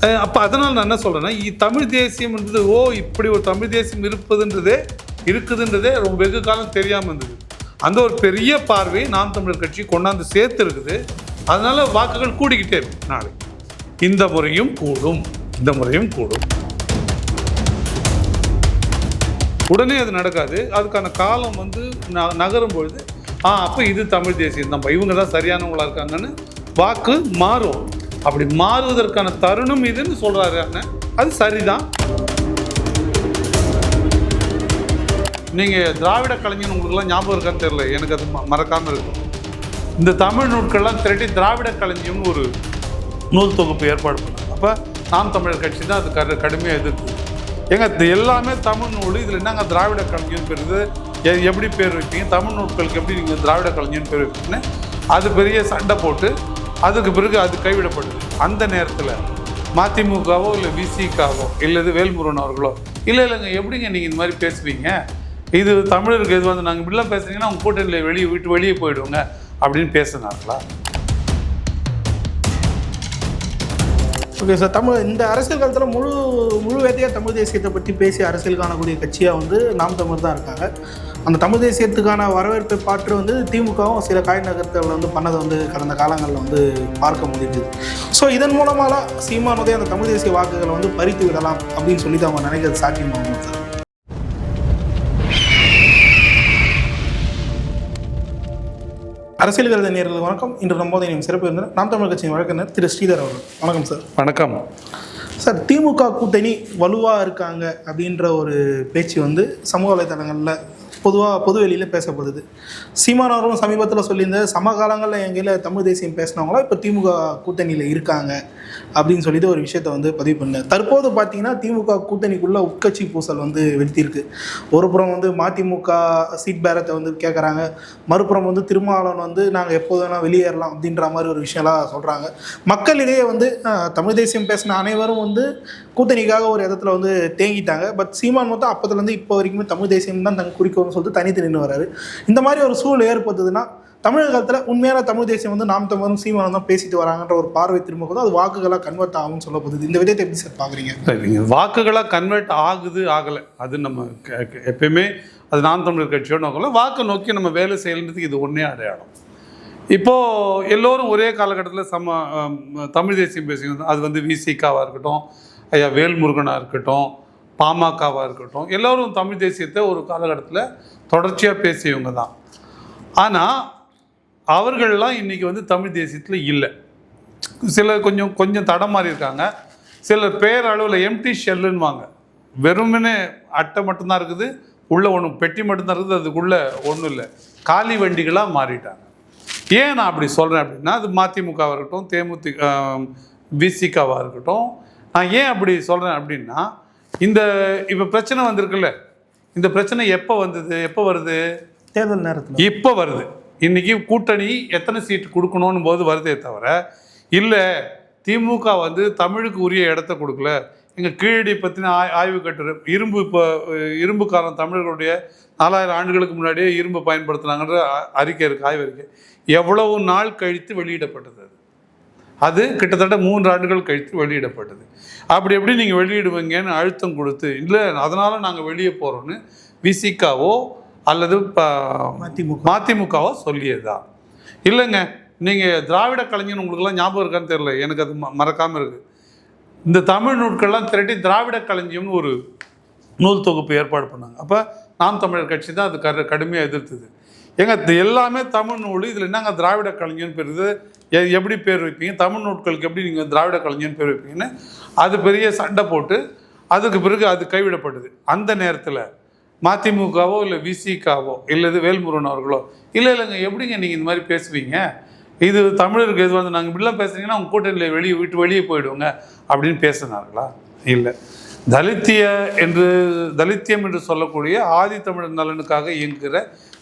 அப்போ அதனால் நான் என்ன சொல்கிறேன்னா தமிழ் தேசியம்ன்றது ஓ இப்படி ஒரு தமிழ் தேசியம் இருப்பதுன்றதே இருக்குதுன்றதே ரொம்ப வெகு காலம் தெரியாமல் இருந்தது. அந்த ஒரு பெரிய பார்வை நாம் தமிழர் கட்சி கொண்டாந்து சேர்த்து இருக்குது அதனால் வாக்குகள் கூடிக்கிட்டே இருக்கு நாளை. இந்த முறையும் கூடும். இந்த முறையும் கூடும். உடனே அது நடக்காது. அதுக்கான காலம் வந்து ந- நகரும் பொழுது ஆ அப்போ இது தமிழ் தேசியம் தான். இவங்க தான் சரியானவங்களா இருக்காங்கன்னு வாக்கு மாறும். அப்படி மாறுவதற்கான தருணம் இதுன்னு சொல்கிறாரு அண்ணன். அது சரிதான். நீங்கள் திராவிட கலைஞன் உங்களுக்குலாம் ஞாபகம் இருக்கான்னு தெரியல. எனக்கு அது ம- இருக்கும் இந்த தமிழ் நூட்கள்லாம் திரட்டி திராவிட கலைஞன் ஒரு நூல் தொகுப்பு ஏற்பாடு பண்ணாங்க. அப்போ நாம் தமிழர் கட்சி தான் அது க கடுமையாக எதிர்த்து ஏங்க இது எல்லாமே தமிழ் நூல். இதில் என்னங்க திராவிட கலைஞன் பெருது எ- எப்படி பேர் வைப்பீங்க? தமிழ் நூட்களுக்கு எப்படி நீங்கள் திராவிட கலைஞன் பேர் வைப்பீங்கன்னு? அது பெரிய சண்டை போட்டு அதுக்கு பிறகு அது கைவிடப்படுது. அந்த நேரத்தில் மதிமுகவோ இல்லை விசிகாவோ இல்லை இது வேல்முருகன் அவர்களோ இல்லை இல்லைங்க எப்படிங்க நீங்கள் இந்த மாதிரி பேசுவீங்க? இது தமிழருக்கு இது வந்து நாங்கள் இப்படிலாம் பேசுனீங்கன்னா உங்கள் கூட்டணியில் வெளியே விட்டு வெளியே போயிடுவோங்க அப்படின்னு பேசுனாங்களா ஓகே சார். தமிழ் இந்த அரசியல் காலத்தில் முழு முழு வேட்டையாக தமிழ் தேசியத்தை பற்றி பேசி அரசியல் காணக்கூடிய கட்சியாக வந்து நாம் தமிழ் தான் இருக்காங்க. அந்த தமிழ் தேசியத்துக்கான வரவேற்பை பாற்று வந்து திமுகவும் சில காய் நகர்த்தல் வந்து பண்ணதை வந்து கடந்த காலங்களில் வந்து பார்க்க முடிஞ்சுது. ஸோ இதன் மூலமாக சீமானுடைய அந்த தமிழ் தேசிய வாக்குகளை வந்து பறித்து விடலாம் அப்படின்னு சொல்லிட்டு அவங்க நினைக்கிறது சாத்தியமாகும் சார். அரசியல் கருத நேர்களுக்கு வணக்கம். இன்று நம்ம இணையம் சிறப்பு இருந்தார் நாம் தமிழ் கட்சியின் வழக்கறிஞர் திரு ஸ்ரீதர் அவர்கள். வணக்கம் சார். வணக்கம். சார் திமுக கூட்டணி வலுவாக இருக்காங்க அப்படின்ற ஒரு பேச்சு வந்து சமூக வலைதளங்களில் பொதுவாக பொது வெளியில் பேசப்படுது சீமானவரும் சமீபத்தில் சொல்லியிருந்த சமகாலங்களில் எங்கேயில் தமிழ் தேசியம் பேசினவங்களாம் இப்போ திமுக கூட்டணியில் இருக்காங்க? அப்படின்னு சொல்லிட்டு ஒரு விஷயத்தை வந்து பதிவு பண்ணேன் தற்போது பார்த்தீங்கன்னா திமுக கூட்டணிக்குள்ள உட்கட்சி பூசல் வந்து வெளுத்திருக்கு ஒரு புறம் வந்து மதிமுக சீட் பேரத்தை வந்து கேட்குறாங்க மறுபுறம் வந்து திருமாவளவன் வந்து நாங்கள் எப்போது வேணால் வெளியேறலாம் அப்படின்ற மாதிரி ஒரு விஷயம்லாம் சொல்கிறாங்க மக்களிடையே வந்து தமிழ் தேசியம் பேசின அனைவரும் வந்து கூட்டணிக்காக ஒரு இடத்துல வந்து தேங்கிட்டாங்க. பட் சீமான் மொத்தம் அப்போதுலேருந்து இப்போ வரைக்குமே தமிழ் தேசியம் தான் தங்க குறிக்கோள்னு சொல்லிட்டு தனித்து நின்று வராரு. இந்த மாதிரி ஒரு சூழல் ஏற்பட்டதுன்னா தமிழகத்தில் உண்மையான தமிழ் தேசியம் வந்து நாம் தமிழும் சீமானம் தான் பேசிட்டு வராங்கன்ற ஒரு பார்வை திரும்ப போது அது வாக்குகளாக கன்வெர்ட் ஆகும்னு சொல்லப்படுது. இந்த விதத்தை எப்படி சார் பார்க்குறீங்க வாக்குகளாக கன்வெர்ட் ஆகுது ஆகலை. அது நம்ம எப்பயுமே அது நாம் தமிழர் கட்சியோட நோக்கல வாக்கை நோக்கி நம்ம வேலை செய்யறதுக்கு இது ஒன்றே அடையாளம். இப்போது எல்லோரும் ஒரே காலகட்டத்தில் சம தமிழ் தேசியம் பேசிக்கணும் அது வந்து விசிகாவாக இருக்கட்டும் ஐயா வேல்முருகனாக இருக்கட்டும் பாமகவாக இருக்கட்டும் எல்லோரும் தமிழ் தேசியத்தை ஒரு காலகட்டத்தில் தொடர்ச்சியாக பேசியவங்க தான். ஆனால் அவர்கள்லாம் இன்றைக்கி வந்து தமிழ் தேசியத்தில் இல்லை. சிலர் கொஞ்சம் கொஞ்சம் தடம் மாறி இருக்காங்க. சிலர் பேரளவில் எம்டி ஷெல்லுன்னுவாங்க வெறுமனே அட்டை மட்டும்தான் இருக்குது உள்ளே ஒன்று பெட்டி மட்டும்தான் இருக்குது அதுக்குள்ளே ஒன்றும் இல்லை. காலி வண்டிகளாக மாறிட்டாங்க. ஏன் நான் அப்படி சொல்கிறேன் அப்படின்னா அது மதிமுகவாக இருக்கட்டும் தேமுதி விசிகாவாக இருக்கட்டும். நான் ஏன் அப்படி சொல்கிறேன் அப்படின்னா இந்த இப்போ பிரச்சனை வந்திருக்குல்ல. இந்த பிரச்சனை எப்போ வந்தது? எப்போ வருது? தேர்தல் நேரத்தில். இப்போ வருது. இன்னைக்கு கூட்டணி எத்தனை சீட் கொடுக்கணும்னு போது வருதே தவிர இல்லை திமுக வந்து தமிழுக்கு உரிய இடத்த கொடுக்கல. எங்கள் கீழடி பற்றின ஆய் ஆய்வு கட்டுரை இரும்பு இப்போ இரும்பு காலம் தமிழர்களுடைய நாலாயிரம் ஆண்டுகளுக்கு முன்னாடியே இரும்பு பயன்படுத்துனாங்கன்ற அறிக்கை இருக்கு ஆய்வு அறிக்கை எவ்வளவு நாள் கழித்து வெளியிடப்பட்டது அது? அது கிட்டத்தட்ட மூன்று ஆண்டுகள் கழித்து வெளியிடப்பட்டது. அப்படி எப்படி நீங்கள் வெளியிடுவீங்கன்னு அழுத்தம் கொடுத்து இல்லை அதனால் நாங்கள் வெளியே போகிறோன்னு விசிகாவோ அல்லது ப- மதிமுக மதிமுகவோ சொல்லியதா? இல்லைங்க நீங்கள் திராவிட கலைஞன் உங்களுக்குலாம் ஞாபகம் இருக்கான்னு தெரியல எனக்கு அது ம- மறக்காம இருக்கு. இந்த தமிழ் நூட்கள்லாம் திரட்டி திராவிட கலைஞன் ஒரு நூல் தொகுப்பு ஏற்பாடு பண்ணாங்க. அப்போ நாம் தமிழர் கட்சி தான் அது கடு கடுமையாக எதிர்த்தது. ஏங்க எல்லாமே தமிழ் நூல். இதில் என்னங்க திராவிட கலைஞன் பேர் இது எ- எப்படி பேர் வைப்பீங்க? தமிழ் நூட்களுக்கு எப்படி நீங்கள் திராவிட கலைஞன் பேர் வைப்பீங்கன்னு அது பெரிய சண்டை போட்டு அதுக்கு பிறகு அது கைவிடப்பட்டது அந்த நேரத்தில் மதிமுகவோ இல்லை விசிகாவோ இல்லை இது வேல்முருகன் அவர்களோ இல்லை இல்லைங்க எப்படிங்க நீங்கள் இந்த மாதிரி பேசுவீங்க? இது தமிழருக்கு இது வந்து நாங்கள் இப்படிலாம் பேசுனீங்கன்னா உங்கள் கூட்டணியில் வெளியே விட்டு வெளியே போயிடுவோங்க அப்படின்னு பேசினார்களா? இல்லை. தலித்திய என்று தலித்தியம் என்று சொல்லக்கூடிய ஆதி தமிழர் நலனுக்காக இயங்குகிற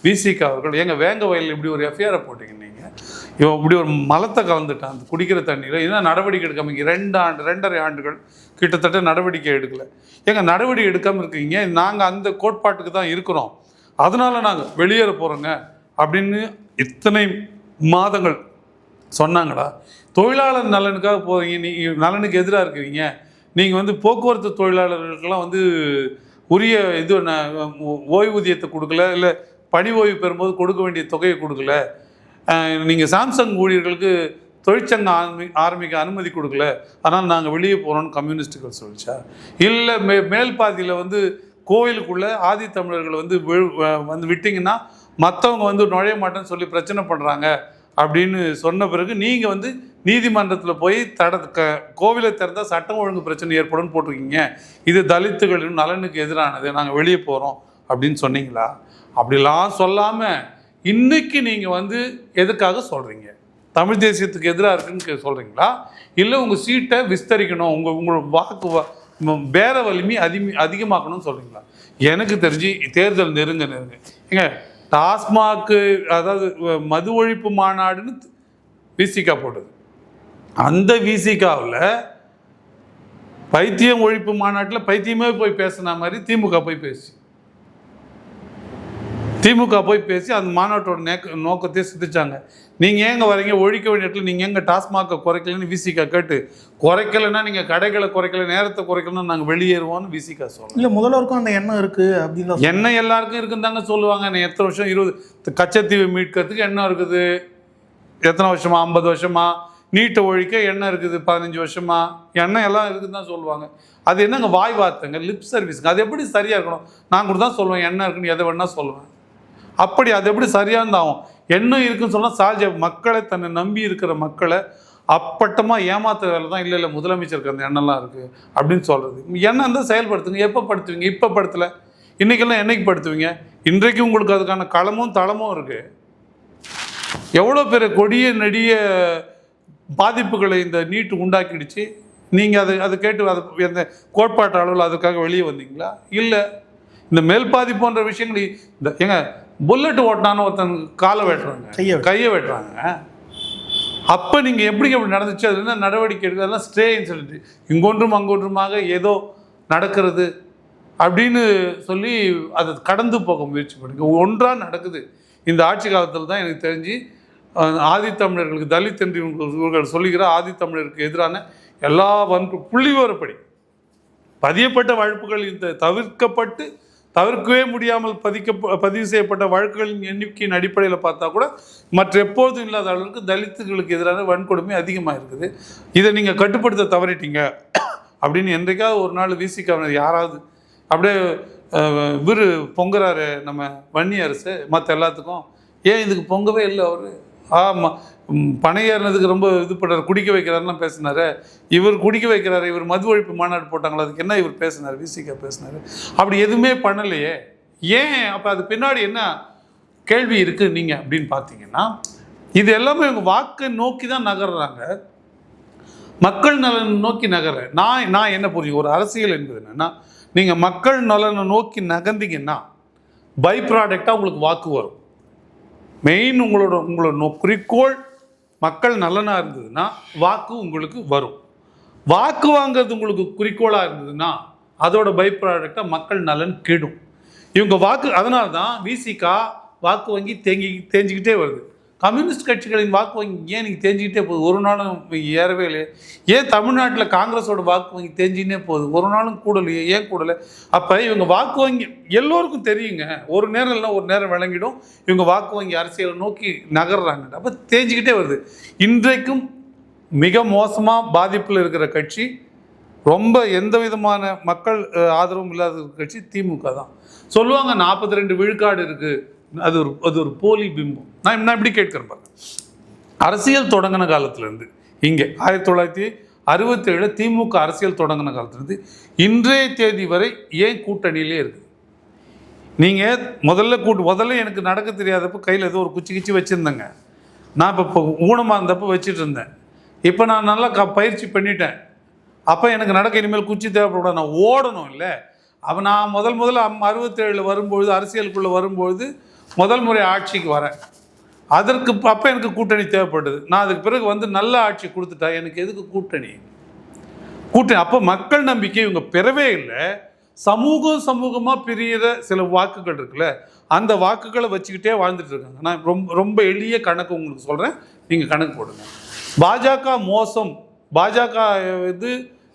விசிக அவர்கள். எங்கள் வேங்க வயலில் இப்படி ஒரு எஃப்ஐஆரை போட்டீங்க நீங்கள் இவன் இப்படி ஒரு மலத்தை கலந்துட்டான். அந்த குடிக்கிற தண்ணியில் என்ன நடவடிக்கை எடுக்காம ரெண்டு ஆண்டு ரெண்டரை ஆண்டுகள் கிட்டத்தட்ட நடவடிக்கை எடுக்கலை. ஏங்க நடவடிக்கை எடுக்காமல் இருக்கீங்க. நாங்கள் அந்த கோட்பாட்டுக்கு தான் இருக்கிறோம். அதனால் நாங்கள் வெளியேற போகிறோங்க அப்படின்னு இத்தனை மாதங்கள் சொன்னாங்களா? தொழிலாளர் நலனுக்காக போகிறீங்க நீங்கள் நலனுக்கு எதிராக இருக்கிறீங்க நீங்கள் வந்து போக்குவரத்து தொழிலாளர்களுக்கெல்லாம் வந்து உரிய இது ஓய்வூதியத்தை கொடுக்கல இல்லை பணி ஓய்வு பெறும்போது கொடுக்க வேண்டிய தொகையை கொடுக்கல. நீங்கள் சாம்சங் ஊழியர்களுக்கு தொழிற்சங்கம் ஆரம்பி ஆரம்பிக்க அனுமதி கொடுக்கல. அதனால் நாங்கள் வெளியே போகிறோம்னு கம்யூனிஸ்ட்டுகள் சொல்லிச்சா. இல்லை மே மேல் பாதியில் வந்து கோவிலுக்குள்ளே ஆதி தமிழர்களை வந்து வந்து விட்டிங்கன்னா மற்றவங்க வந்து நுழைய மாட்டேன்னு சொல்லி பிரச்சனை பண்ணுறாங்க அப்படின்னு சொன்ன பிறகு நீங்கள் வந்து நீதிமன்றத்தில் போய் தட க கோவிலை திறந்தால் சட்டம் ஒழுங்கு பிரச்சனை ஏற்படும் போட்டிருக்கீங்க. இது தலித்துகளின் நலனுக்கு எதிரானது. நாங்கள் வெளியே போகிறோம் அப்படின்னு சொன்னீங்களா? அப்படிலாம் சொல்லாமல் இன்னைக்கு நீங்கள் வந்து எதுக்காக சொல்கிறீங்க தமிழ் தேசியத்துக்கு எதிராக இருக்குன்னு சொல்கிறீங்களா இல்லை உங்கள் சீட்டை விஸ்தரிக்கணும் உங்கள் உங்களோட வாக்கு பேர வலிமை அதிக அதிகமாக்கணும்னு சொல்கிறீங்களா எனக்கு தெரிஞ்சு தேர்தல் நெருங்க நெருங்க. ஏங்க டாஸ்மாக்கு அதாவது வ- மது ஒழிப்பு மாநாடுன்னு விசிகா போட்டது. அந்த விசிகாவில் பைத்தியம் ஒழிப்பு மாநாட்டில் பைத்தியமே போய் பேசின மாதிரி திமுக போய் பேசி திமுக போய் பேசி அந்த மாநாட்டோட நேக்க நோக்கத்தையே சிந்திச்சாங்க. நீங்கள் ஏங்க வரீங்க? ஒழிக்க வேண்டிய இடத்துல நீங்கள் எங்க டாஸ்மாகை குறைக்கலன்னு விசிகா கேட்டு குறைக்கலைன்னா நீங்கள் கடைகளை குறைக்கல நேரத்தை குறைக்கலன்னா நாங்கள் வெளியேறுவோம்னு விசிகா சொல்லுவோம் இல்லை முதல்வருக்கும் அந்த எண்ணம் இருக்குது அப்படின்னு என்ன எல்லாருக்கும் இருக்குன்னு தாங்க சொல்லுவாங்க. நான் எத்தனை வருஷம்? இருபது கச்சத்தீவை மீட்கிறதுக்கு என்ன இருக்குது. எத்தனை வருஷமா? ஐம்பது வருஷமா? நீட்டை ஒழிக்க எண்ணெய் இருக்குது. பதினஞ்சு வருஷமா? எண்ணெய் எல்லாம் இருக்குன்னு தான் சொல்லுவாங்க. அது என்னங்க? வாய் வார்த்தைங்க லிப் சர்வீஸ்ங்க அது எப்படி சரியாக இருக்கணும்? நான் கூட தான் சொல்லுவேன் எண்ணெய் இருக்குன்னு எதை வேணா சொல்லுவேன். அப்படி அது எப்படி சரியாக ஆகும் எண்ணெய் இருக்குன்னு சொன்னால் சாஜ மக்களை தன்னை நம்பி இருக்கிற மக்களை அப்பட்டமாக ஏமாத்துற வேலை தான் இல்லை இல்லை முதலமைச்சருக்கு அந்த எண்ணெல்லாம் இருக்குது அப்படின்னு சொல்கிறது எண்ணம் தான் செயல்படுத்துங்க. எப்போ படுத்துவீங்க? இப்போ படுத்தலை. இன்றைக்கெல்லாம் என்னைக்கு படுத்துவீங்க? இன்றைக்கு உங்களுக்கு அதுக்கான களமும் தளமும் இருக்குது எவ்வளோ பெரிய கொடிய நெடிய பாதிப்புகளை இந்த நீட்டு உண்டாக்கிடுச்சு? நீங்கள் அதை அதை கேட்டு அது அந்த கோட்பாட்டு அளவில் அதுக்காக வெளியே வந்தீங்களா? இல்லை. இந்த மேல் பாதி போன்ற விஷயங்கள் இந்த ஏங்க புல்லட் ஓட்டினான்னு ஒருத்தன் காலை வெட்டுறாங்க. கையை கையை வெட்டுறாங்க. அப்போ நீங்கள் எப்படி எப்படி நடந்துச்சு? அது என்ன நடவடிக்கை எடுக்குது? அதெல்லாம் ஸ்டே இன்சிடென்ட் இங்கொன்றும் அங்கொன்றுமாக ஏதோ நடக்கிறது அப்படின்னு சொல்லி அதை கடந்து போக முயற்சி பண்ணுங்க. ஒன்றாக நடக்குது. இந்த ஆட்சி காலத்தில் தான் எனக்கு தெரிஞ்சு ஆதித்தமிழர்களுக்கு தலித் என்று இவர்கள் சொல்லுகிற ஆதித்தமிழருக்கு எதிரான எல்லா வன்பு புள்ளிவிவரப்படி பதியப்பட்ட வழக்குகள் இந்த தவிர்க்கப்பட்டு தவிர்க்கவே முடியாமல் பதிக்க பதிவு செய்யப்பட்ட வழக்குகளின் எண்ணிக்கையின் அடிப்படையில் பார்த்தா கூட மற்ற எப்போதும் இல்லாத அளவுக்கு தலித்துகளுக்கு எதிரான வன்கொடுமை அதிகமாக இருக்குது இதை நீங்கள் கட்டுப்படுத்த தவறிட்டீங்க. அப்படின்னு என்றைக்காவது ஒரு நாள் விசிக்காவினர் யாராவது அப்படியே விரு இவரு பொங்குறாரு நம்ம வன்னி அரசு மற்ற எல்லாத்துக்கும். ஏன் இதுக்கு பொங்கவே இல்லை அவர்? ஆமாம் பனை ஏறினதுக்கு ரொம்ப இது பண்ணுறாரு குடிக்க வைக்கிறாருலாம் பேசினார். இவர் குடிக்க வைக்கிறாரு இவர் மது ஒழிப்பு மாநாடு போட்டாங்களா அதுக்கு என்ன இவர் பேசினார் விசிகா பேசினார். அப்படி எதுவுமே பண்ணலையே. ஏன்? அப்போ அது பின்னாடி என்ன கேள்வி இருக்குது நீங்கள் அப்படின்னு பார்த்தீங்கன்னா இது எல்லாமே இவங்க வாக்கை நோக்கி தான் நகர்றாங்க. மக்கள் நலன் நோக்கி நகர நான் நான் என்ன புரியும் ஒரு அரசியல் என்பது என்னென்னா நீங்கள் மக்கள் நலனை நோக்கி நகர்ந்தீங்கன்னா பை ப்ராடக்டாக உங்களுக்கு வாக்கு வரும். மெயின் உங்களோட உங்களோட குறிக்கோள் மக்கள் நலனாக இருந்ததுன்னா வாக்கு உங்களுக்கு வரும். வாக்கு வாங்குறது உங்களுக்கு குறிக்கோளாக இருந்ததுன்னா அதோட பை ப்ராடக்டாக மக்கள் நலன் கெடும். இவங்க வாக்கு அதனால தான் விசிகா வாக்கு வங்கி தேங்கி தேஞ்சிக்கிட்டே வருது. கம்யூனிஸ்ட் கட்சிகளின் வாக்கு வங்கி ஏன் நீங்கள் தேஞ்சிக்கிட்டே போகுது? ஒரு நாளும் ஏறவே இல்லையே. ஏன் தமிழ்நாட்டில் காங்கிரஸோட வாக்கு வங்கி தேஞ்சினே போகுது? ஒரு நாளும் கூடலையே ஏன் கூடலை? அப்போ இவங்க வாக்கு வங்கி எல்லோருக்கும் தெரியுங்க. ஒரு நேரம் இல்லைன்னா ஒரு நேரம் விளங்கிடும். இவங்க வாக்கு வங்கி அரசியலை நோக்கி நகர்றாங்க. அப்போ தேஞ்சிக்கிட்டே வருது. இன்றைக்கும் மிக மோசமாக பாதிப்பில் இருக்கிற கட்சி ரொம்ப எந்த விதமான மக்கள் ஆதரவும் இல்லாத கட்சி திமுக தான். சொல்லுவாங்க நாற்பத்தி ரெண்டு விழுக்காடு இருக்குது அது ஒரு அது ஒரு போலி பிம்பம். நான் நான் இப்படி கேட்கிறேன் பாருங்க. அரசியல் தொடங்கின காலத்திலேருந்து இங்கே ஆயிரத்தி தொள்ளாயிரத்தி அறுபத்தேழு திமுக அரசியல் தொடங்கின காலத்திலேருந்து இன்றைய தேதி வரை ஏன் கூட்டணியிலே இருக்குது நீங்கள் முதல்ல கூட்டு முதல்ல எனக்கு நடக்க தெரியாதப்போ கையில் ஏதோ ஒரு குச்சி கிச்சி வச்சுருந்தேங்க. நான் இப்போ இப்போ ஊனமாக இருந்தப்போ வச்சுட்டு இருந்தேன். இப்போ நான் நல்லா க பயிற்சி பண்ணிட்டேன். அப்போ எனக்கு நடக்க இனிமேல் குச்சி தேவைப்படாது நான் ஓடணும் இல்லை. அப்போ நான் முதல் முதல்ல அம் அறுபத்தேழில் வரும்பொழுது அரசியலுக்குள்ளே வரும்பொழுது முதல் முறை ஆட்சிக்கு வரேன். அதற்கு அப்போ எனக்கு கூட்டணி தேவைப்படுது நான் அதுக்கு பிறகு வந்து நல்ல ஆட்சி கொடுத்துட்டா எனக்கு எதுக்கு கூட்டணி? கூட்டணி அப்போ மக்கள் நம்பிக்கை இவங்க பெறவே இல்லை. சமூகம் சமூகமாக பிரியிற சில வாக்குகள் இருக்குல்ல அந்த வாக்குகளை வச்சுக்கிட்டே வாழ்ந்துட்டு இருக்காங்க. நான் ரொம்ப ரொம்ப எளிய கணக்கு உங்களுக்கு சொல்கிறேன் நீங்கள் கணக்கு போடுங்க. பாஜக மோசம். பாஜக இது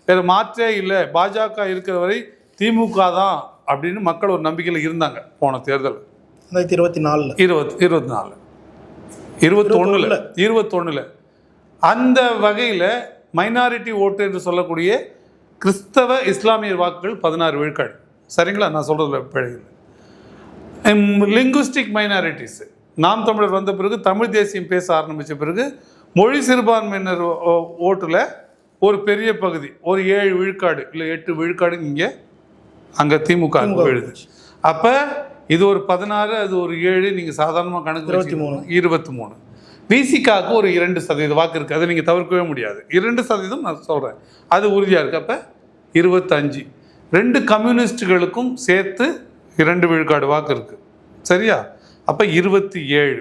வேறு மாற்றே இல்லை. பாஜக இருக்கிற வரை திமுக தான் அப்படின்னு மக்கள் ஒரு நம்பிக்கையில் இருந்தாங்க போன தேர்தல் ரெண்டாயிரத்தி இருபத்தி நாலில் இருபத்தி இருபத்தி நாலு இருபத்தொன்னுல. இருபத்தொன்னுல. அந்த வகையில் மைனாரிட்டி ஓட்டு என்று சொல்லக்கூடிய கிறிஸ்தவ இஸ்லாமிய வாக்குகள் பதினாறு விழுக்காடு. சரிங்களா? நான் சொல்கிறதுல பிழைகள் லிங்குஸ்டிக் மைனாரிட்டிஸ் நாம் தமிழர் வந்த பிறகு தமிழ் தேசியம் பேச ஆரம்பித்த பிறகு மொழி சிறுபான்மையினர் ஓட்டில் ஒரு பெரிய பகுதி ஒரு ஏழு விழுக்காடு இல்லை எட்டு விழுக்காடு இங்கே அங்கே திமுக விழுது. அப்போ இது ஒரு பதினாறு அது ஒரு ஏழு நீங்கள் சாதாரணமாக கணக்கு இருபத்தி மூணு. இருபத்தி மூணு. விசிகாவுக்கு ஒரு இரண்டு சதவீத வாக்கு இருக்குது அதை நீங்கள் தவிர்க்கவே முடியாது. இரண்டு சதவீதம் நான் சொல்கிறேன் அது உறுதியாக இருக்குது அப்போ இருபத்தஞ்சு. ரெண்டு கம்யூனிஸ்ட்டுகளுக்கும் சேர்த்து இரண்டு விழுக்காடு வாக்கு இருக்குது சரியா? அப்போ இருபத்தி ஏழு.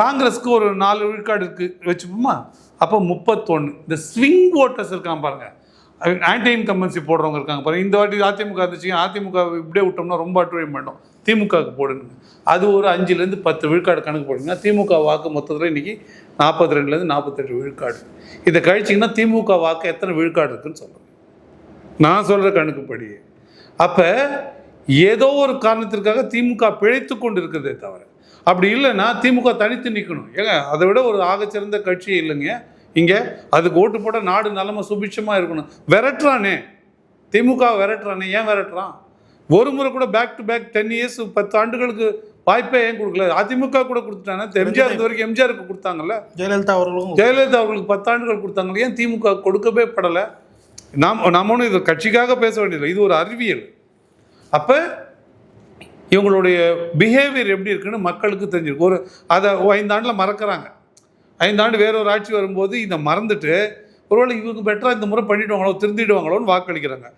காங்கிரஸ்க்கு ஒரு நாலு விழுக்காடு இருக்குது வச்சுப்போமா? அப்போ முப்பத்தொன்று இந்த ஸ்விங் ஓட்டர்ஸ் இருக்கான் பாருங்க. ஆன்டி இன்கம்பன்சி போடுறவங்க இருக்காங்க பாருங்க. இந்த வாட்டி அதிமுக இருந்துச்சு அதிமுக இப்படியே விட்டோம்னா ரொம்ப அட்டுழியம் பண்ணோம் திமுகவுக்கு போடுங்க. அது ஒரு அஞ்சுலேருந்து பத்து விழுக்காடு கணக்கு போடுங்க. திமுக வாக்கு மொத்தத்தில் இன்னைக்கு நாற்பத்தி ரெண்டுலேருந்து நாற்பத்தெட்டு விழுக்காடு. இதை கழிச்சிங்கன்னா திமுக வாக்கு எத்தனை விழுக்காடு இருக்குன்னு சொல்லுங்கள் நான் சொல்கிற கணக்குப்படி அப்போ ஏதோ ஒரு காரணத்திற்காக திமுக பிழைத்து கொண்டு இருக்கிறதே தவிர அப்படி இல்லைன்னா திமுக தனித்து நிற்கணும் ஏங்க அதை விட ஒரு ஆகச்சிறந்த கட்சி இல்லைங்க. இங்கே அதுக்கு ஓட்டு போட நாடு நலம சுபிட்சமாக இருக்கணும். விரட்டுறானே. திமுக விரட்டுறானே. ஏன் விரட்டுறான்? ஒரு முறை கூட back to back ten years பத்து ஆண்டுகளுக்கு வாய்ப்பே ஏன் கொடுக்கல? அதிமுக கூட கொடுத்துட்டானே? எம்ஜிஆர் இது வரைக்கும் எம்ஜிஆருக்கு கொடுத்தாங்கல்ல? ஜெயலலிதா அவர்களும் ஜெயலலிதா அவர்களுக்கு பத்தாண்டுகள் கொடுத்தாங்க ஏன் திமுக கொடுக்கவே படலை? நாம் நாம் ஒன்றும் இது கட்சிக்காக பேச வேண்டியதில்லை. இது ஒரு அறிவியல். அப்போ இவங்களுடைய பிஹேவியர் எப்படி இருக்குன்னு மக்களுக்கு தெரிஞ்சிருக்கு. ஒரு அதை ஐந்தாண்டில் மறக்கறாங்க. ஐந்தாண்டு வேற ஒரு ஆட்சி வரும்போது இதை மறந்துட்டு ஒருவேளை இவருக்கு பெட்டராக இந்த முறை பண்ணிடுவாங்களோ திருந்திடுவாங்களோன்னு வாக்களிக்கிறாங்க.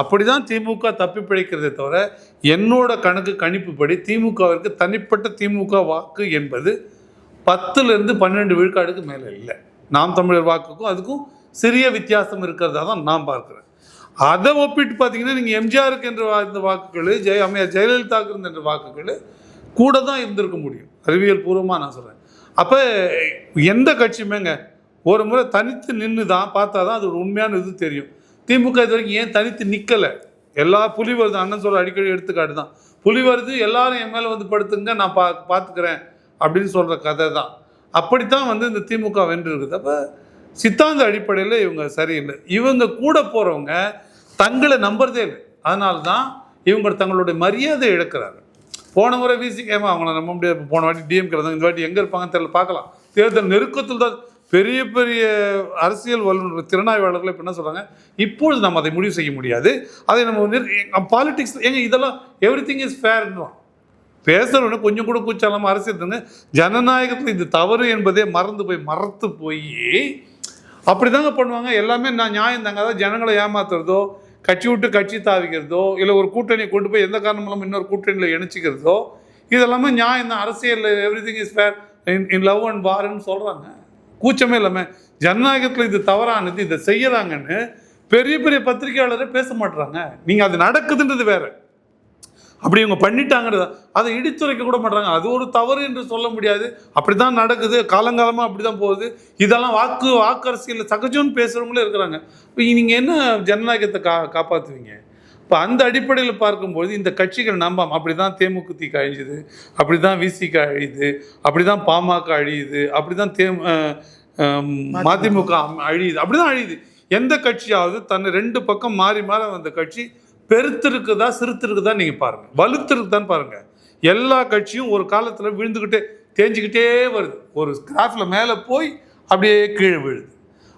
அப்படி தான் திமுக தப்பி பிழைக்கிறதே தவிர என்னோட கணக்கு கணிப்புப்படி திமுகவிற்கு தனிப்பட்ட திமுக வாக்கு என்பது பத்துலேருந்து பன்னெண்டு விழுக்காடுக்கு மேலே இல்லை. நாம் தமிழர் வாக்குக்கும் அதுக்கும் சிறிய வித்தியாசம் இருக்கிறதா தான் நான் பார்க்குறேன். அதை ஒப்பிட்டு பார்த்தீங்கன்னா நீங்கள் எம்ஜிஆருக்கு என்ற இந்த வாக்குகள் ஜெய அம்மையார் ஜெயலலிதாவுக்கு இருந்த வாக்குகள் கூட தான் இருந்திருக்க முடியும். அறிவியல் பூர்வமாக நான் சொல்கிறேன் அப்போ எந்த கட்சியுமேங்க ஒரு முறை தனித்து நின்று தான் பார்த்தா தான் அது ஒரு உண்மையான இது தெரியும். திமுக இது வரைக்கும் ஏன் தனித்து நிற்கலை எல்லா புலி வருது அண்ணன் சொல்கிற அடிக்கடி எடுத்துக்காட்டு தான். புலி வருது எல்லாரும் என் மேலே வந்து படுத்துங்க நான் பா பார்த்துக்கிறேன் அப்படின்னு சொல்கிற கதை தான். அப்படித்தான் வந்து இந்த திமுக வென்று இருக்குது அப்போ சித்தாந்த அடிப்படையில் இவங்க சரியில்லை. இவங்க கூட போகிறவங்க தங்களை நம்புறதே இல்லை. அதனால தான் இவங்க தங்களுடைய மரியாதை இழக்கிறாங்க. போன முறை விசி ஏமா அவங்கள நம்ப முடியாது. போன வாட்டி டிஎம்கே இருந்தாங்க. இந்த வாட்டி எங்கே இருப்பாங்கன்னு தெரியல பார்க்கலாம். தேர்தல் நெருக்கத்தில் தான் பெரிய பெரிய அரசியல் வல்லுநர் திறனாய்வாளர்கள் இப்போ என்ன சொல்கிறாங்க இப்பொழுது நம்ம அதை முடிவு செய்ய முடியாது. அதை நம்ம பாலிடிக்ஸ் ஏங்க இதெல்லாம் எவ்ரி திங் இஸ் ஃபேர்ன்னுவான் பேசுறவன கொஞ்சம் கூட கூச்சாலாமல் அரசியல் தானே ஜனநாயகத்தில் இது தவறு என்பதே மறந்து போய் மறத்து போய் அப்படிதாங்க பண்ணுவாங்க. எல்லாமே நான் நியாயம் தாங்க. அதாவது ஜனங்களை ஏமாத்துறதோ கட்சி விட்டு கட்சி தாவிக்கிறதோ இல்லை ஒரு கூட்டணியை கொண்டு போய் எந்த காரணம் இல்லாமல் இன்னொரு கூட்டணியில் இணைச்சிக்கிறதோ இதெல்லாமே நியாயம் தான். அரசியல் everything is fair in in love and வார்ன்னு சொல்கிறாங்க கூச்சமே இல்லாமல் ஜனநாயகத்தில் இது தவறானது இதை செய்யறாங்கன்னு பெரிய பெரிய பத்திரிகையாளரே பேச மாட்டுறாங்க நீங்கள் அது நடக்குதுன்றது வேறு. அப்படி இவங்க பண்ணிட்டாங்கிறத அதை இடித்துரைக்க கூட மாட்டாங்க அது ஒரு தவறு என்று சொல்ல முடியாது. அப்படி தான் நடக்குது. காலங்காலமாக அப்படி தான் போகுது. இதெல்லாம் வாக்கு வாக்கு அரசியலில் சகஜம்னு பேசுகிறவங்களே இருக்கிறாங்க. இப்போ நீங்கள் என்ன ஜனநாயகத்தை கா காப்பாற்றுவீங்க இப்போ அந்த அடிப்படையில் பார்க்கும்போது இந்த கட்சிகள் நம்பாம அப்படி தான் தேமுதிக அழிஞ்சுது அப்படி தான் விசிக அழியுது அப்படி தான் பாமக அழியுது அப்படி தான் தே மதிமுக அழியுது அப்படி தான் அழியுது. எந்த கட்சியாவது தன்னை ரெண்டு பக்கம் மாறி மாறி வந்த கட்சி பெருத்திருக்குதா சிறுத்திருக்குதா நீங்கள் பாருங்கள் வலுத்திருக்குதான்னு பாருங்கள் எல்லா கட்சியும் ஒரு காலத்தில் விழுந்துக்கிட்டே தேஞ்சிக்கிட்டே வருது. ஒரு கிராஃபில் மேலே போய் அப்படியே கீழே விழுது.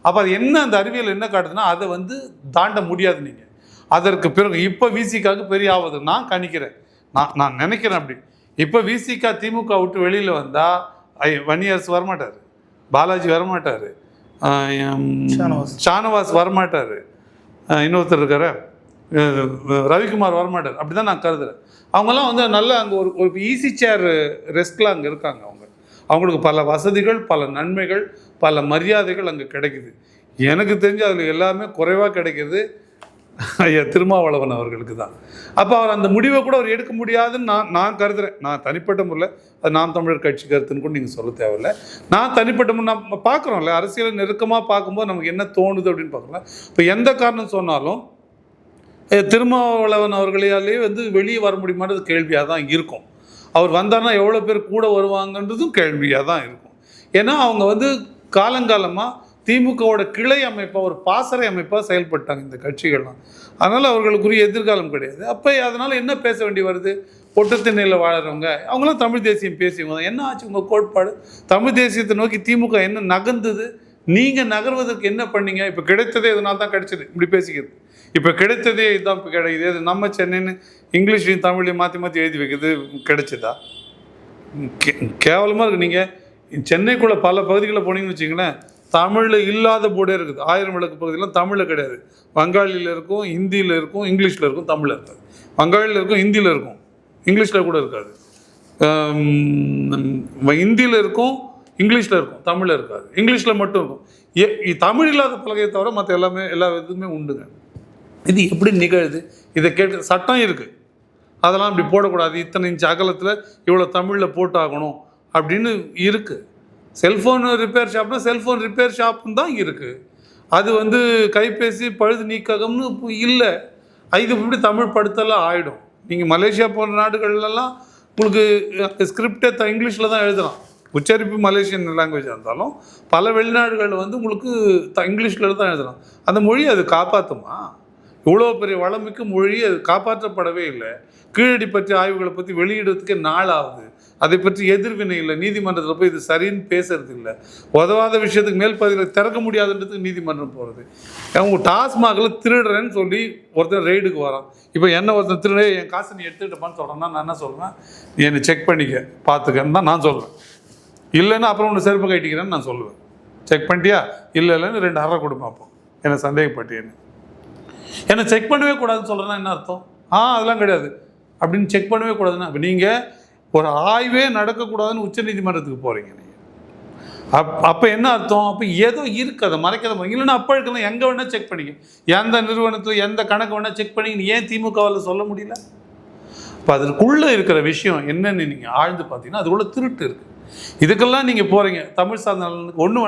அப்போ அது என்ன அந்த அறிவியல் என்ன காட்டுதுன்னா அதை வந்து தாண்ட முடியாது நீங்கள் அதற்கு பிறகு இப்போ விசிகாக்கு பெரிய ஆபத்து. நான் கணிக்கிறேன். நான் நான் நினைக்கிறேன் அப்படி. இப்போ விசிகா திமுக விட்டு வெளியில் வந்தால் வன்னியரசு வரமாட்டார். பாலாஜி வரமாட்டார். ஷானவாஸ். ஷானவாஸ் வரமாட்டார். இன்னொருத்தர் இருக்காரு? ரவிக்குமார் வரமாட்டார். அப்படி தான் நான் கருதுறேன். அவங்கெல்லாம் வந்து நல்ல அங்கே ஒரு ஒரு ஈஸி சேர் ரெஸ்கில் அங்கே இருக்காங்க அவங்க. அவங்களுக்கு பல வசதிகள் பல நன்மைகள் பல மரியாதைகள் அங்கே கிடைக்குது. எனக்கு தெரிஞ்சு அதில் எல்லாமே குறைவாக கிடைக்கிறது ஐயா திருமாவளவன் அவர்களுக்கு தான். அப்போ அவர் அந்த முடிவை கூட அவர் எடுக்க முடியாதுன்னு நான் நான் கருதுறேன். நான் தனிப்பட்ட முறையில் அது நாம் தமிழர் கட்சி கருத்துன்னு கூட நீங்கள் சொல்ல தேவையில்ல. நான் தனிப்பட்ட முறை நம்ம பார்க்குறோம்ல அரசியலை நெருக்கமாக பார்க்கும்போது நமக்கு என்ன தோணுது அப்படின்னு பார்க்கலாம். இப்போ எந்த காரணம் சொன்னாலும் திருமாவளவன் அவர்களாலே வந்து வெளியே வர முடியுமான்றது கேள்வியாக தான் இருக்கும். அவர் வந்தார்னா எவ்வளோ பேர் கூட வருவாங்கன்றதும் கேள்வியாக தான் இருக்கும். ஏன்னா அவங்க வந்து காலங்காலமாக திமுகவோட கிளை அமைப்பாக ஒரு பாசறை அமைப்பாக செயல்பட்டாங்க இந்த கட்சிகள்லாம். அதனால் அவர்களுக்குரிய எதிர்காலம் கிடையாது. அப்போ அதனால் என்ன பேச வேண்டி வருது? பொட்டுத்திண்ணையில் வாழறவங்க அவங்களாம் தமிழ் தேசியம் பேசியவங்க தான். என்ன ஆச்சு உங்கள் கோட்பாடு? தமிழ் தேசியத்தை நோக்கி திமுக என்ன நகர்ந்தது? நீங்கள் நகர்வதற்கு என்ன பண்ணீங்க? இப்போ கிடைத்ததே இதனால தான் கிடைச்சது. இப்படி பேசிக்கிறது. இப்போ கிடைத்ததே இதுதான் இப்போ கிடைக்குது நம்ம சென்னைன்னு இங்கிலீஷ்லையும் தமிழ்லையும் மாற்றி மாற்றி எழுதி வைக்கிறது கிடைச்சதா? கே- கேவலமாக இருக்கு. நீங்கள் சென்னைக்குள்ள பல பகுதிகளில் போனீங்கன்னு வச்சிங்களேன் தமிழில் இல்லாத போர்டே இருக்குது. ஆயிரம் விளக்கு பகுதியெலாம் தமிழில் கிடையாது. வங்காளியில் இருக்கும் ஹிந்தியில் இருக்கும் இங்கிலீஷில் இருக்கும் தமிழில் இருக்காது வங்காளியில் இருக்கும் ஹிந்தியில் இருக்கும். இங்கிலீஷில் கூட இருக்காது. ஹிந்தியில் இருக்கும் இங்கிலீஷில் இருக்கும் தமிழில் இருக்காது. இங்கிலீஷில் மட்டும் இருக்கும். ஏ தமிழ் இல்லாத பலகையை தவிர மற்ற எல்லாமே எல்லா இதுவுமே உண்டுங்க. இது எப்படி நிகழுது? இதை கேட்டு சட்டம் இருக்குது அதெல்லாம் இப்படி போடக்கூடாது. இத்தனை இன்ச் அகலத்தில் இவ்வளோ தமிழில் போட்டாகணும் அப்படின்னு இருக்குது செல்ஃபோன் ரிப்பேர் ஷாப்னா செல்ஃபோன் ரிப்பேர் ஷாப்பும் தான் இருக்குது அது வந்து கைபேசி பழுது நீக்ககம்னு இல்லை. இது இப்படி தமிழ் படுத்தலாம் ஆகிடும் நீங்கள் மலேசியா போன்ற நாடுகள்லாம் உங்களுக்கு ஸ்கிரிப்டே த இங்கிலீஷில் தான் எழுதலாம். உச்சரிப்பு மலேசியன் லாங்குவேஜாக இருந்தாலும் பல வெளிநாடுகளில் வந்து உங்களுக்கு த இங்கிலீஷில் தான் எழுதலாம். அந்த மொழி அது காப்பாற்றுமா இவ்வளோ பெரிய வளமிக்க மொழி அது காப்பாற்றப்படவே இல்லை. கீழடி பற்றி ஆய்வுகளை பற்றி வெளியிடுறதுக்கே நாள் ஆகுது. அதை பற்றி எதிர்வினை இல்லை. நீதிமன்றத்தில் போய் இது சரின்னு பேசுறது இல்லை. உதவாத விஷயத்துக்கு மேல் பதிவில் திறக்க முடியாதுன்றதுக்கு நீதிமன்றம் போகிறது அவங்க டாஸ்மாகில் திருடுறேன்னு சொல்லி ஒருத்தன் ரெய்டுக்கு வரான். இப்போ என்ன ஒருத்தன் திருட என் காசு நீ எடுத்துக்கிட்டப்பான்னு சொல்கிறேன்னா நான் என்ன சொல்லுவேன் நீ என்னை செக் பண்ணிக்க. பார்த்துக்கன்னு தான் நான் சொல்லுவேன் இல்லைன்னா அப்புறம் ஒன்று செருப்பு கட்டிக்கிறேன்னு நான் சொல்லுவேன். செக் பண்ணிட்டியா? இல்லை இல்லைன்னு ரெண்டு அறை கொடுப்பேன் அப்போ. என்னை சந்தேகப்பட்டேன்னு என்னை செக் பண்ணவே கூடாதுன்னு சொல்கிறேன்னா என்ன அர்த்தம்? ஆ அதெல்லாம் கிடையாது. அப்படின்னு செக் பண்ணவே கூடாதுன்னா இப்போ நீங்கள் ஒரு ஆய்வே நடக்கக்கூடாதுன்னு உச்சநீதிமன்றத்துக்கு போகிறீங்க நீங்கள் அப் அப்போ என்ன அர்த்தம்? அப்போ ஏதோ இருக்குது அதை மறைக்காத மாதிரி. இல்லைன்னா அப்போ இருக்கலாம் எங்கே வேணால் செக் பண்ணிக்க. எந்த நிறுவனத்தில் எந்த கணக்கு வேணால் செக் பண்ணிங்க ஏன் திமுகவில் சொல்ல முடியல? இப்போ அதற்குள்ளே இருக்கிற விஷயம் என்னென்னு நீங்கள் ஆழ்ந்து பார்த்தீங்கன்னா அதுக்குள்ளே திருட்டு இருக்குது இதுக்கெல்லாம் நீங்கள் போகிறீங்க தமிழ் சார்ந்த ஒன்று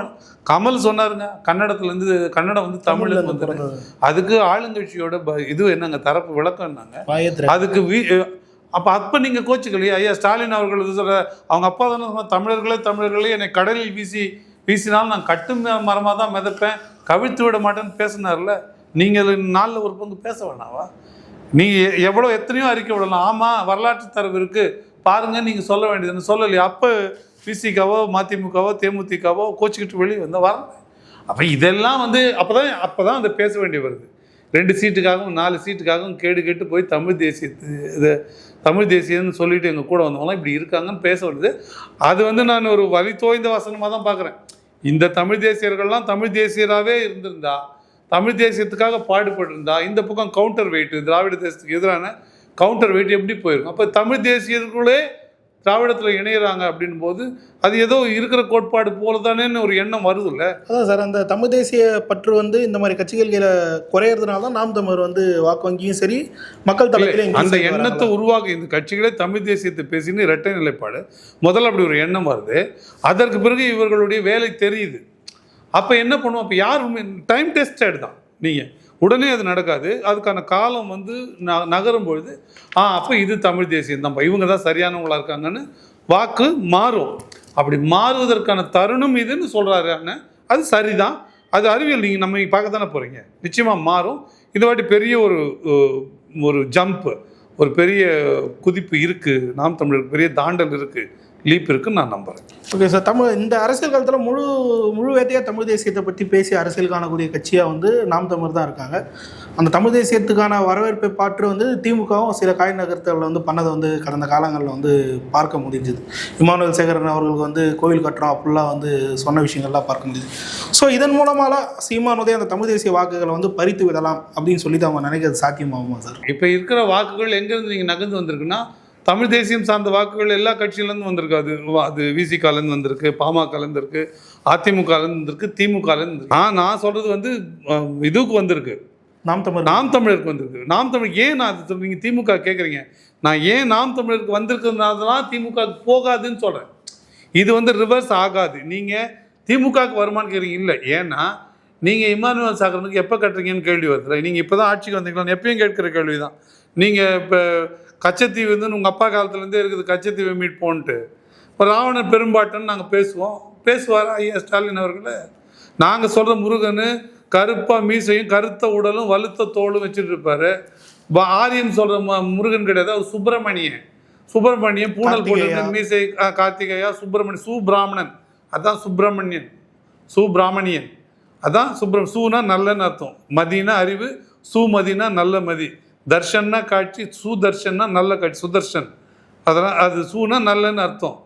கமல் சொன்னாருங்க கன்னடத்துலேருந்து கன்னடம் வந்து தமிழுக்கு வந்து அதுக்கு ஆளுங்கட்சியோட இது என்னங்க தரப்பு விளக்கம் என்னங்க? அதுக்கு வீ அப்போ அப்போ நீங்கள் கோச்சுக்கலையா? ஐயா ஸ்டாலின் அவர்கள் சொல்ற அவங்க அப்பா தானே சொன்னார், தமிழர்களே தமிழர்களே என்னை கடலில் வீசி வீசினாலும் நான் கட்டு மரமாக தான் மிதப்பேன். கவிழ்த்து விட மாட்டேன்னு பேசினார்ல. நீங்கள் நாளில் ஒரு பங்கு பேச வேணாவா? நீங்கள் எவ்வளோ எத்தனையோ அறிக்கை விடலாம். ஆமாம் வரலாற்று தரவு இருக்குது பாருங்க நீங்கள் சொல்ல வேண்டியதுன்னு சொல்லலையா அப்போ பிசிகாவோ மதிமுகவோ தேமுதிகவோ கோச்சிக்கிட்டு வெளியே வந்து வர அப்போ இதெல்லாம் வந்து அப்போ தான் அப்போ தான் அதை பேச வேண்டி வருது. ரெண்டு சீட்டுக்காகவும் நாலு சீட்டுக்காகவும் கேடு கேட்டு போய் தமிழ் தேசியத்து இது தமிழ் தேசியம்னு சொல்லிட்டு எங்கள் கூட வந்தவங்களாம் இப்படி இருக்காங்கன்னு பேச வருது. அது வந்து நான் ஒரு வழி தோய்ந்த வசனமாக தான் பார்க்குறேன் இந்த தமிழ் தேசியர்கள்லாம் தமிழ் தேசியராகவே இருந்திருந்தா தமிழ் தேசியத்துக்காக பாடுபட்டிருந்தா இந்த பக்கம் கவுண்டர் வெயிட் திராவிட தேசத்துக்கு எதிரான கவுண்டர் வெயிட் எப்படி போயிருக்கும்? அப்போ தமிழ் தேசியர்களுக்குள்ளே திராவிடத்தில் இணையிறாங்க அப்படின் போது அது ஏதோ இருக்கிற கோட்பாடு போல தானேன்னு ஒரு எண்ணம் வருதுல்ல? அதான் சார் அந்த தமிழ் தேசிய பற்று வந்து இந்த மாதிரி கட்சிகள் கீழே குறையறதுனால தான் நாம் தமிழர் வந்து வாக்கு வங்கியும் சரி மக்கள் தளத்திலையும் அந்த எண்ணத்தை உருவாக்க இந்த கட்சிகளே தமிழ் தேசியத்தை பேசின்னு இரட்டை நிலைப்பாடு. முதல்ல அப்படி ஒரு எண்ணம் வருது. அதற்கு பிறகு இவர்களுடைய வேலை தெரியுது. அப்போ என்ன பண்ணுவோம்? அப்போ யார் டைம் டெஸ்டட் தான். நீங்கள் உடனே அது நடக்காது. அதுக்கான காலம் வந்து ந நகரும் பொழுது ஆ அப்போ இது தமிழ் தேசியம் தான் இவங்க தான் சரியானவங்களாக இருக்காங்கன்னு வாக்கு மாறும். அப்படி மாறுவதற்கான தருணம் இதுன்னு சொல்கிறாரு அண்ணன் அது சரிதான். அது அறிவியல் நீங்கள் நம்ம பார்க்க தானே போகிறீங்க நிச்சயமாக மாறும். இந்த வாட்டி பெரிய ஒரு ஒரு ஜம்ப் ஒரு பெரிய குதிப்பு இருக்குது நாம் தமிழருக்கு பெரிய தாண்டல் இருக்குது லீப் இருக்குன்னு நான் நம்புகிறேன் ஓகே சார் தமிழ் இந்த அரசியல் காலத்தில் முழு முழு வேட்டையாக தமிழ் தேசியத்தை பற்றி பேசி அரசியல் காணக்கூடிய கட்சியாக வந்து நாம் தமிழர் தான் இருக்காங்க. அந்த தமிழ் தேசியத்துக்கான வரவேற்பை பாற்று வந்து திமுகவும் சில காய் நகர்த்தலில் வந்து பண்ணதை வந்து கடந்த காலங்களில் வந்து பார்க்க முடிஞ்சுது. இமானுவேல் சேகரன் அவர்களுக்கு வந்து கோவில் கட்டுறோம் அப்படிலாம் வந்து சொன்ன விஷயங்கள்லாம் பார்க்க முடியுது ஸோ இதன் மூலமாக சீமானுதே அந்த தமிழ் தேசிய வாக்குகளை வந்து பறித்து விடலாம் அப்படின்னு சொல்லிட்டு அவங்க நினைக்கிறது சாத்தியமாகுமா சார் இப்போ இருக்கிற வாக்குகள் எங்கேருந்து நீங்கள் நகர்ந்து வந்திருக்குன்னா தமிழ் தேசியம் சார்ந்த வாக்குகள் எல்லா கட்சியிலேருந்து வந்திருக்கு. அது அது விசிகாலேருந்து வந்திருக்கு பாமகலேருந்து இருக்கு அதிமுகலேருந்து வந்திருக்கு திமுகலேருந்து நான் நான் சொல்கிறது வந்து இதுக்கு வந்திருக்கு. நாம் தமிழர். நாம் தமிழருக்கு வந்திருக்கு. நாம் தமிழ் ஏன் நான் அது நீங்கள் திமுக கேட்குறீங்க நான் ஏன் நாம் தமிழருக்கு வந்திருக்கிறதுனால தான் திமுக போகாதுன்னு சொல்கிறேன் இது வந்து ரிவர்ஸ் ஆகாது. நீங்கள் திமுகவுக்கு வருமானு கேட்குறீங்க இல்லை. ஏன்னா நீங்கள் இமானுவல் சாகரனுக்கு எப்போ கட்டுறீங்கன்னு கேள்வி வருது. நீங்கள் இப்போ தான் ஆட்சிக்கு வந்தீங்களா எப்பயும் கேட்குற கேள்வி தான் நீங்கள் இப்போ கச்சத்தீவு வந்து உங்கள் அப்பா காலத்துலேருந்தே இருக்குது கச்சத்தீவை மீட் போன்ட்டு. இப்போ ராவணன் பெரும்பாட்டன்னு நாங்கள் பேசுவோம். பேசுவார் ஐயா ஸ்டாலின் அவர்களே? நாங்கள் சொல்கிற முருகன் கருப்பாக மீசையும் கருத்த உடலும் வலுத்த தோலும் வச்சுட்டு இருப்பாரு. ஆரியன் சொல்கிற முருகன் கிடையாது அவர் சுப்பிரமணியன். சுப்பிரமணியன் பூனல் போட்டு. மீசை கார்த்திகேயா சுப்பிரமணியன் சுப்பிராமணன். அதான் சுப்பிரமணியன். சுப்பிராமணியன். அதான் சுப்ர சூனா நல்லன்னு அர்த்தம். மதினா அறிவு சுமதினா நல்ல மதி. தர்ஷன்னா காட்சி சுதர்ஷன்னா நல்ல காட்சி சுதர்ஷன். அதெல்லாம் அது சூனா நல்லன்னு அர்த்தம்.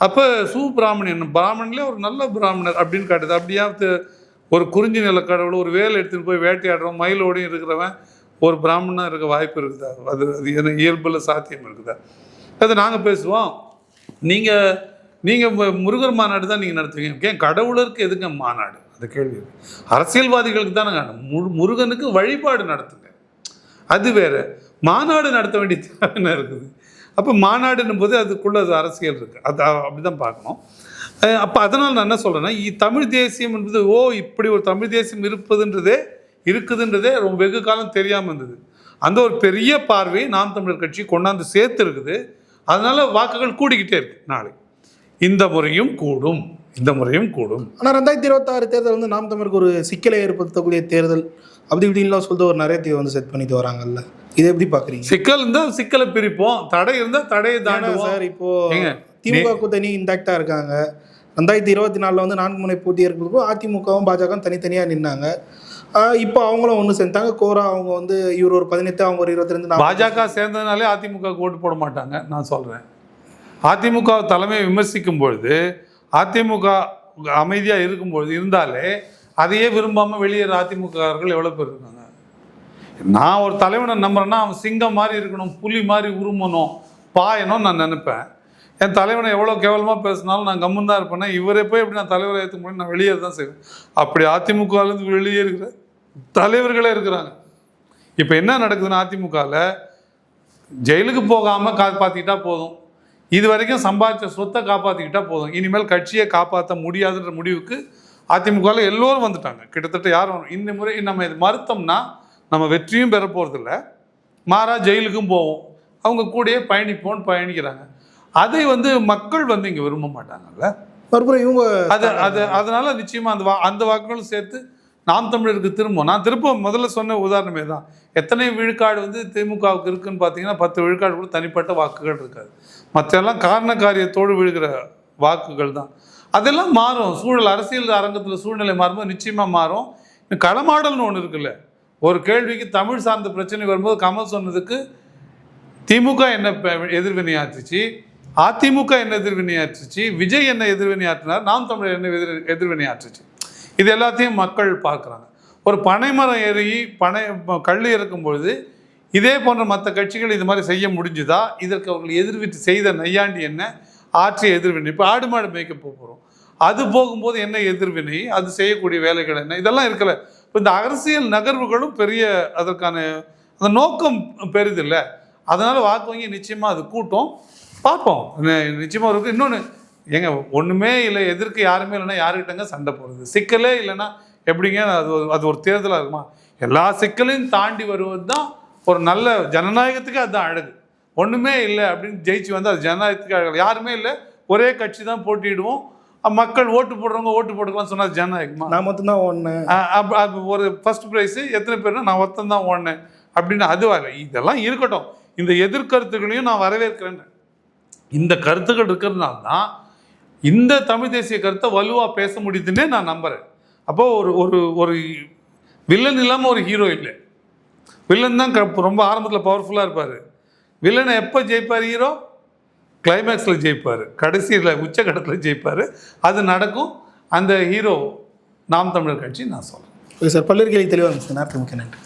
அப்போ சுப்பிராமணியன் பிராமணன்லேயே ஒரு நல்ல பிராமணர் அப்படின்னு காட்டுது. அப்படியா ஒரு குறிஞ்சி நில கடவுள் ஒரு வேலை எடுத்துன்னு போய் வேட்டையாடுறோம் மயிலோடையும் இருக்கிறவன் ஒரு பிராமணனாக இருக்க வாய்ப்பு இருக்குதா? அது அது என்ன இயல்பில் சாத்தியம் இருக்குதா? அது நாங்கள் பேசுவோம். நீங்கள் நீங்கள் முருகர் மாநாடு தான் நீங்கள் நடத்துவீங்க. ஏன் கடவுளருக்கு எதுங்க மாநாடு? அந்த கேள்வி. அரசியல்வாதிகளுக்கு தானே மு முருகனுக்கு வழிபாடு நடத்துங்க அது வேறு. மாநாடு நடத்த வேண்டிய தேவை இருக்குது. அப்போ மாநாடுன்னும் போது அதுக்குள்ளே அது அரசியல் இருக்குது அது அப்படி தான் பார்க்கணும். அப்போ அதனால் நான் என்ன சொல்கிறேன்னா தமிழ் தேசியம் என்பது ஓ இப்படி ஒரு தமிழ் தேசியம் இருப்பதுன்றதே இருக்குதுன்றதே ரொம்ப வெகு காலம் தெரியாமல் இருந்தது. அந்த ஒரு பெரிய பார்வையை நாம் தமிழர் கட்சி கொண்டாந்து சேர்த்து இருக்குது வாக்குகள் கூடிக்கிட்டே இருக்கு நாளை. இந்த முறையும் கூடும். இந்த முறையும் கூடும். ஆனால் ரெண்டாயிரத்தி இருபத்தாறு தேர்தல் வந்து நாம் தமிழுக்கு ஒரு சிக்கலை ஏற்படுத்தக்கூடிய தேர்தல். அப்படி இப்படின்லாம் சொல்லிட்டு ஒரு நிறைய வந்து செட் பண்ணிட்டு வராங்கல்ல. இதை எப்படி பார்க்குறீங்க? சிக்கல் இருந்தால் சிக்கலை பிரிப்போம். தடை இருந்தால் தடையை தாண்டுவோம். சார் இப்போ ஏங்க, திமுக கூட்டணி இன்டாக்டாக இருக்காங்க. ரெண்டாயிரத்தி இருபத்தி நாலில் வந்து நான்கு முனை போட்டி இருக்கிறதுக்கும் அதிமுகவும் பாஜகவும் தனித்தனியாக நின்னாங்க. இப்போ அவங்களும் ஒன்று சேர்ந்தாங்க கோரா அவங்க வந்து இவர் ஒரு பதினெட்டு அவங்க ஒரு இருபத்தி ரெண்டு பாஜக சேர்ந்ததுனாலே அதிமுக ஓட்டு போட மாட்டாங்க. நான் சொல்கிறேன் அதிமுக தலைமையை விமர்சிக்கும் பொழுது அதிமுக அமைதியாக இருக்கும்பொழுது இருந்தாலே அதையே விரும்பாமல் வெளியேற அதிமுகவர்கள் எவ்வளோ பேர் இருக்காங்க? நான் ஒரு தலைவனை நம்புறேன்னா அவன் சிங்கம் மாதிரி இருக்கணும் புலி மாதிரி உருமணும் பாயணும் நான் நினைப்பேன். என் தலைவனை எவ்வளோ கேவலமாக பேசினாலும் நான் கம்முன்னு தான் இருப்பேன்னா இவரே போய் எப்படி நான் தலைவரை ஏற்ற முடியும்? நான் வெளியேற தான் செய்வேன். அப்படி அதிமுகலேருந்து வெளியே இருக்கிற தலைவர்களே இருக்கிறாங்க. இப்போ என்ன நடக்குதுன்னா அதிமுகவில் ஜெயிலுக்கு போகாமல் கா பார்த்துக்கிட்டா போதும். இது வரைக்கும் சம்பாதிச்ச சொத்தை காப்பாற்றிக்கிட்டா போதும். இனிமேல் கட்சியை காப்பாற்ற முடியாதுன்ற முடிவுக்கு அதிமுகவில் எல்லோரும் வந்துட்டாங்க. கிட்டத்தட்ட யாரும் இந்த முறை நம்ம இது மறுத்தோம்னா நம்ம வெற்றியும் பெற போகிறதில்ல மாறா ஜெயிலுக்கும் போவோம். அவங்க கூடயே பயணிப்போம்னு பயணிக்கிறாங்க. அதை வந்து மக்கள் வந்து இங்கே விரும்ப மாட்டாங்கல்ல? மறுபுறம் இவங்க அது அது அதனால நிச்சயமா அந்த வா அந்த வாக்குகளும் சேர்த்து நாம் தமிழருக்கு திரும்பும் நான் திரும்ப முதல்ல சொன்ன உதாரணமே தான். எத்தனை விழுக்காடு வந்து திமுகவுக்கு இருக்குன்னு பார்த்தீங்கன்னா பத்து விழுக்காடு கூட தனிப்பட்ட வாக்குகள் இருக்காது. மற்றெல்லாம் காரண காரியத்தோடு விழுகிற வாக்குகள் தான். அதெல்லாம் மாறும். சூழல் அரசியல் அரங்கத்தில் சூழ்நிலை மாறும்போது நிச்சயமாக மாறும். களமாடல்னு ஒன்று இருக்குல்ல. ஒரு கேள்விக்கு தமிழ் சார்ந்த பிரச்சனை வரும்போது கமல் சொன்னதுக்கு திமுக என்ன எதிர்வினையாற்றுச்சு அதிமுக என்ன எதிர்வினையாற்றுச்சு விஜய் என்ன எதிர்வினையாற்றினார் நாம் தமிழர் என்ன எதிர் எதிர்வினையாற்றுச்சு இது எல்லாத்தையும் மக்கள் பார்க்குறாங்க. ஒரு பனைமரம் ஏறி பனை கல் இருக்கும் பொழுது இதே போன்ற மற்ற கட்சிகள் இது மாதிரி செய்ய முடிஞ்சுதா? இதற்கு அவர்கள் எதிர்விட்டு செய்த நையாண்டி என்ன? ஆற்றிய எதிர்வினை. இப்போ ஆடு மாடு மேய்க்க போகிறோம் அது போகும்போது என்ன எதிர்வினை? அது செய்யக்கூடிய வேலைகள் என்ன? இதெல்லாம் இருக்கல. இப்போ இந்த அரசியல் நகர்வுகளும் பெரிய அதற்கான அந்த நோக்கம் பெரிதில்லை அதனால் வாக்கு வங்கி நிச்சயமாக அது கூட்டம். பார்ப்போம். நிச்சயமாக நிச்சயமா இருக்கு இன்னொன்று ஏங்க ஒன்றுமே இல்லை. எதிர்க்க யாருமே இல்லைன்னா யாருக்கிட்டங்க சண்டை போடுறது? சிக்கலே இல்லைன்னா எப்படிங்க அது ஒரு- அது ஒரு தேர்தலாக இருக்குமா? எல்லா சிக்கலையும் தாண்டி வருவது தான் ஒரு நல்ல ஜனநாயகத்துக்கு அதுதான் அழகு ஒண்ணுமே இல்லை அப்படின்னு ஜெயிச்சு வந்து அது ஜனநாயகத்துக்கு அழகு யாருமே இல்லை. ஒரே கட்சி தான் போட்டியிடுவோம். மக்கள் ஓட்டு போடுறவங்க ஓட்டு போட்டுக்கலாம் சொன்னா அது ஜனநாயகமா? நான் மட்டும்தான் அது ஒரு ஃபர்ஸ்ட் ப்ரைஸு எத்தனை பேர்னா நான் ஒருத்தன் தான் ஓடினேன் அப்படின்னு அதுவா இல்லை இதெல்லாம் இருக்கட்டும். இந்த எதிர்கருத்துகளையும் நான் வரவேற்கிறேன். இந்த கருத்துக்கள் இருக்கிறதுனால தான் இந்த தமிழ் தேசிய கருத்தை வலுவாக பேச முடியுதுன்னே நான் நம்புகிறேன் அப்போ ஒரு ஒரு ஒரு வில்லன் இல்லாமல் ஒரு ஹீரோ இல்லை. வில்லன் தான் க- ரொம்ப ஆரம்பத்தில் பவர்ஃபுல்லாக இருப்பார். வில்லனை எப்போ ஜெயிப்பார் ஹீரோ கிளைமேக்ஸில் ஜெயிப்பார். கடைசியில் உச்சகட்டத்தில் ஜெயிப்பார். அது நடக்கும். அந்த ஹீரோ நாம் தமிழர் கட்சி நான் சொல்கிறேன் ஓகே சார். பல்வேறு கேள்வி தெளிவாக இருந்துச்சு. நேரத்துக்கு முக்கிய நன்றி.